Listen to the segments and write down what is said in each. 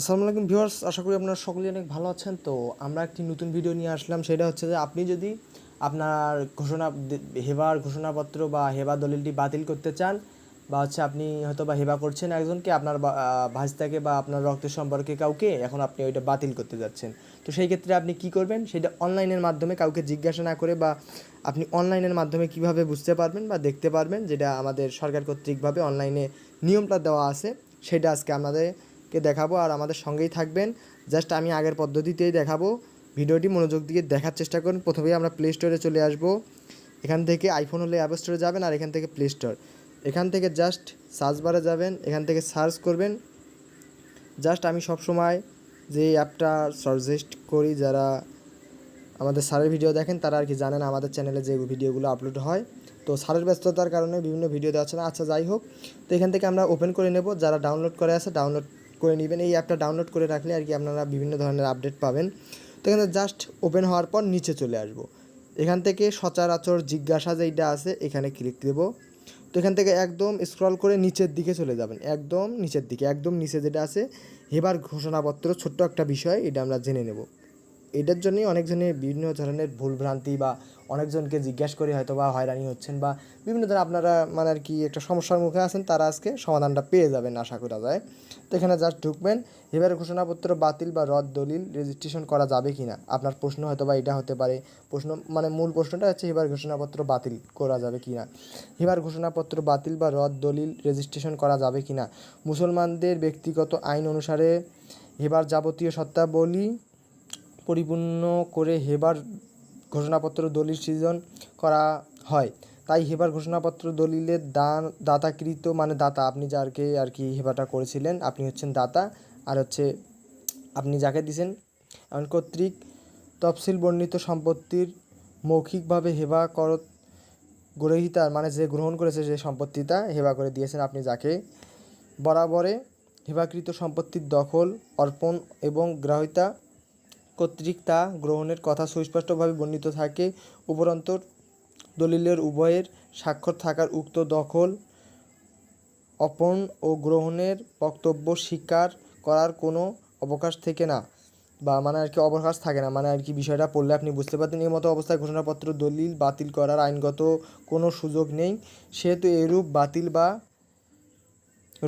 আসসালামু আলাইকুম ভিউয়ার্স, আশা করি আপনারা সকলেই অনেক ভালো আছেন। তো আমরা একটি নতুন ভিডিও নিয়ে আসলাম, সেটা হচ্ছে যে আপনি যদি আপনার ঘোষণা, হেবার ঘোষণাপত্র বা হেবা দলিলটি বাতিল করতে চান, বা হচ্ছে আপনি হয়তো বা হেবা করছেন একজনকে, আপনার ভাইস্তাকে বা আপনার রক্তের সম্পর্কে কাউকে, এখন আপনি ওইটা বাতিল করতে যাচ্ছেন। তো সেই ক্ষেত্রে আপনি কি করবেন? সেটা অনলাইনের মাধ্যমে কাউকে জিজ্ঞাসা না করে বা আপনি অনলাইনের মাধ্যমে কীভাবে বুঝতে পারবেন বা দেখতে পারবেন, যেটা আমাদের সরকার কর্তৃকভাবে অনলাইনে নিয়মটা দেওয়া আছে, সেটা আজকে আপনাদেরকে দেখাবো আর আমাদের সঙ্গেই থাকবেন। জাস্ট আমি আগের পদ্ধতিতেই দেখাবো। ভিডিওটি মনোযোগ দিয়ে দেখার চেষ্টা করুন। প্রথমেই আমরা প্লে স্টোরে চলে আসব। এখান থেকে আইফোন হলে অ্যাপ স্টোরে যাবেন আর এখান থেকে প্লে স্টোর এখান থেকে জাস্ট সার্চ বারে যাবেন। এখান থেকে সার্চ করবেন। জাস্ট আমি সব সময় যে অ্যাপটা সাজেস্ট করি, যারা আমাদের স্যারের ভিডিও দেখেন, তারা আর কি জানেন আমাদের চ্যানেলে যে ভিডিওগুলো আপলোড হয়। তো স্যারের ব্যস্ততার কারণে বিভিন্ন ভিডিও দেওয়া হচ্ছে না। আচ্ছা যাই হোক। তো এখান থেকে আমরা ওপেন করে নেব। যারা ডাউনলোড করে আছে ডাউনলোড করে নেবেন। এই অ্যাপটা ডাউনলোড করে রাখলে আর কি আপনারা বিভিন্ন ধরনের আপডেট পাবেন। তো এখানে জাস্ট ওপেন হওয়ার পর নিচে চলে আসব। এখান থেকে সচরাচর জিজ্ঞাসা যেইটা আছে, এখানে ক্লিক দেব। তো এখান থেকে একদম স্ক্রল করে নিচের দিকে চলে যাবেন। একদম নিচের দিকে, একদম নিচে যেটা আছে হেবার ঘোষণাপত্র, ছোট্ট একটা বিষয়, এটা আমরা জেনে নেব। এটার জন্যই অনেকজনের বিভিন্ন ধরনের ভুলভ্রান্তি বা অনেকজনকে জিজ্ঞাসা করে হয়তো বা হয়রানি হচ্ছেন বা বিভিন্ন ধরনের আপনারা মানে আর কি একটা সমস্যার মুখে আছেন, তারা আজকে সমাধানটা পেয়ে যাবেন আশা করা যায়। তো এখানে জাস্ট ঢুকবেন, এবারে ঘোষণাপত্র বাতিল বা রদ দলিল রেজিস্ট্রেশন করা যাবে কি না আপনার প্রশ্ন হয়তো বা এটা হতে পারে। প্রশ্ন মানে মূল প্রশ্নটা হচ্ছে এবার ঘোষণাপত্র বাতিল করা যাবে কি না এবার ঘোষণাপত্র বাতিল বা রদ দলিল রেজিস্ট্রেশন করা যাবে কি না মুসলমানদের ব্যক্তিগত আইন অনুসারে এবার যাবতীয় সত্তাবলী পরিপূর্ণ করে হেবার ঘোষণাপত্র দলিল সৃজন করা হয়। তাই হেবার ঘোষণাপত্র দলিলের দান দাতাকৃত মানে দাতা। আপনি যারকে আর কি হেবাটা করেছিলেন, আপনি হচ্ছেন দাতা। আর হচ্ছে আপনি যাকে দিছেন, এমন কর্তৃক তফসিল বর্ণিত সম্পত্তির মৌখিকভাবে হেবা কর গ্রহীতার মানে যে গ্রহণ করেছে যে সম্পত্তিটা হেবা করে দিয়েছেন আপনি যাকে। বরাবরে হেবাকৃত সম্পত্তির দখল, অর্পণ এবং গ্রাহ্যতা কর্তৃক তা গ্রহণের কথা সুস্পষ্টভাবে বর্ণিত থাকে। উপরন্তর দলিলের উভয়ের স্বাক্ষর থাকার উক্ত দখল অপন ও গ্রহণের বক্তব্য স্বীকার করার কোনো অবকাশ থেকে না, বা মানে আর কি অবকাশ থাকে না। মানে আর কি বিষয়টা পড়লে আপনি বুঝতে পারতেন। এই মতো অবস্থায় ঘোষণাপত্র দলিল বাতিল করার আইনগত কোনো সুযোগ নেই। সেহেতু এরূপ বাতিল বা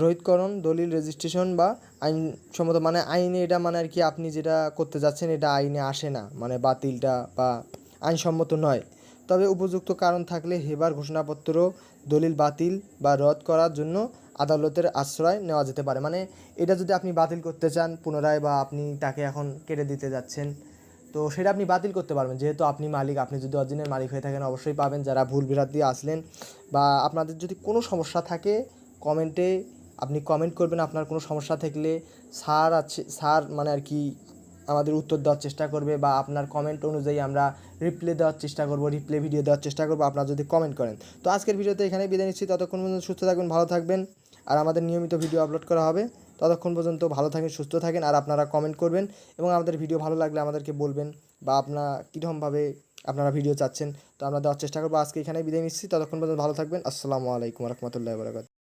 রোহিতকরণ দলিল রেজিস্ট্রেশন বা আইনসম্মত মানে আইনে এটা মানে আর কি আপনি যেটা করতে যাচ্ছেন এটা আইনে আসে না মানে বাতিলটা বা আইনসম্মত নয়। তবে উপযুক্ত কারণ থাকলে হেবার ঘোষণাপত্র দলিল, বাতিল বা রদ করার জন্য আদালতের আশ্রয় নেওয়া যেতে পারে। মানে এটা যদি আপনি বাতিল করতে চান পুনরায় বা আপনি তাকে এখন কেটে দিতে যাচ্ছেন, তো সেটা আপনি বাতিল করতে পারবেন। যেহেতু আপনি মালিক, আপনি যদি অরিজিনাল মালিক হয়ে থাকেন অবশ্যই পাবেন। যারা ভুল বিরাট দিয়ে আসলেন বা আপনাদের যদি কোনো সমস্যা থাকে কমেন্টে আপনি কমেন্ট করবেন, আপনার কোনো সমস্যা থাকলে স্যার আছে, স্যার মানে আর কি আমাদের উত্তর দেওয়ার চেষ্টা করবে বা আপনার কমেন্ট অনুযায়ী আমরা রিপ্লে দেওয়ার চেষ্টা করব রিপ্লে ভিডিও দেওয়ার চেষ্টা করব, আপনারা যদি কমেন্ট করেন। তো আজকের ভিডিওতে এখানেই বিদায় নিচ্ছি, ততক্ষণ পর্যন্ত সুস্থ থাকবেন, ভালো থাকবেন, আর আমাদের নিয়মিত ভিডিও আপলোড করা হবে। ততক্ষণ পর্যন্ত ভালো থাকেন, সুস্থ থাকেন, আর আপনারা কমেন্ট করবেন এবং আমাদের ভিডিও ভালো লাগলে আমাদেরকে বলবেন বা আপনার কীরকমভাবে আপনারা ভিডিও চাচ্ছেন, তো আমরা দেওয়ার চেষ্টা করব। আজকে এখানে বিদায় নিচ্ছি, ততক্ষণ পর্যন্ত ভালো থাকবেন, আসসালামু আলাইকুম রহমতুল্লাহ বরাকাত